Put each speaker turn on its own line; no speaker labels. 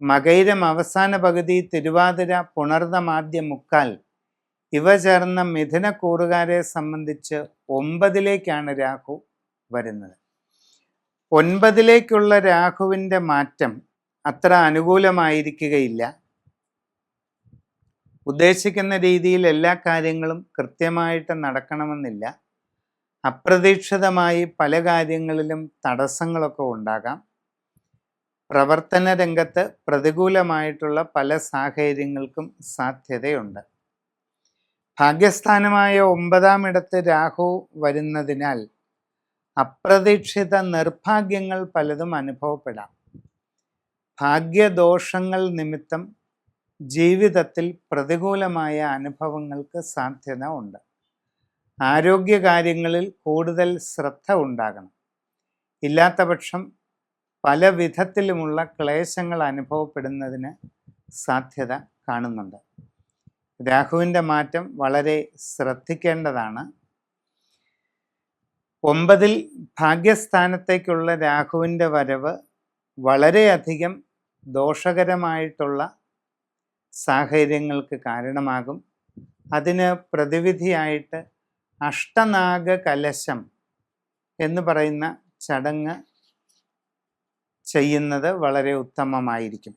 മകൈരം അവസാന പകുതി തിരുവാതിര പുണർതമാദ്യ മുക്കാൽ. ഇവ ചേർന്ന മിഥുന കൂറുകാരെ സംബന്ധിച്ച് ഒമ്പതിലേക്കാണ് രാഹു വരുന്നത്. ഒൻപതിലേക്കുള്ള രാഹുവിന്റെ മാറ്റം അത്ര അനുകൂലമായിരിക്കുകയില്ല. ഉദ്ദേശിക്കുന്ന രീതിയിൽ എല്ലാ കാര്യങ്ങളും കൃത്യമായിട്ട് നടക്കണമെന്നില്ല. അപ്രതീക്ഷിതമായി പല കാര്യങ്ങളിലും തടസ്സങ്ങളൊക്കെ ഉണ്ടാകാം. പ്രവർത്തന രംഗത്ത് പ്രതികൂലമായിട്ടുള്ള പല സാഹചര്യങ്ങൾക്കും സാധ്യതയുണ്ട്. ഭാഗ്യസ്ഥാനമായ ഒമ്പതാം ഇടത്ത് രാഹു വരുന്നതിനാൽ അപ്രതീക്ഷിത നിർഭാഗ്യങ്ങൾ പലതും അനുഭവപ്പെടാം. ഭാഗ്യദോഷങ്ങൾ നിമിത്തം ജീവിതത്തിൽ പ്രതികൂലമായ അനുഭവങ്ങൾക്ക് സാധ്യത ഉണ്ട്. ആരോഗ്യകാര്യങ്ങളിൽ കൂടുതൽ ശ്രദ്ധ ഉണ്ടാകണം. ഇല്ലാത്ത പക്ഷം പല വിധത്തിലുമുള്ള ക്ലേശങ്ങൾ അനുഭവപ്പെടുന്നതിന് സാധ്യത കാണുന്നുണ്ട്. രാഹുവിന്റെ മാറ്റം വളരെ ശ്രദ്ധിക്കേണ്ടതാണ്. ഒമ്പതിൽ ഭാഗ്യസ്ഥാനത്തേക്കുള്ള രാഹുവിന്റെ വരവ് വളരെയധികം ദോഷകരമായിട്ടുള്ള സാഹചര്യങ്ങൾക്ക് കാരണമാകും. അതിന് പ്രതിവിധിയായിട്ട് അഷ്ടനാഗ കലശം എന്ന് പറയുന്ന ചടങ്ങ് ചെയ്യുന്നത് വളരെ ഉത്തമമായിരിക്കും.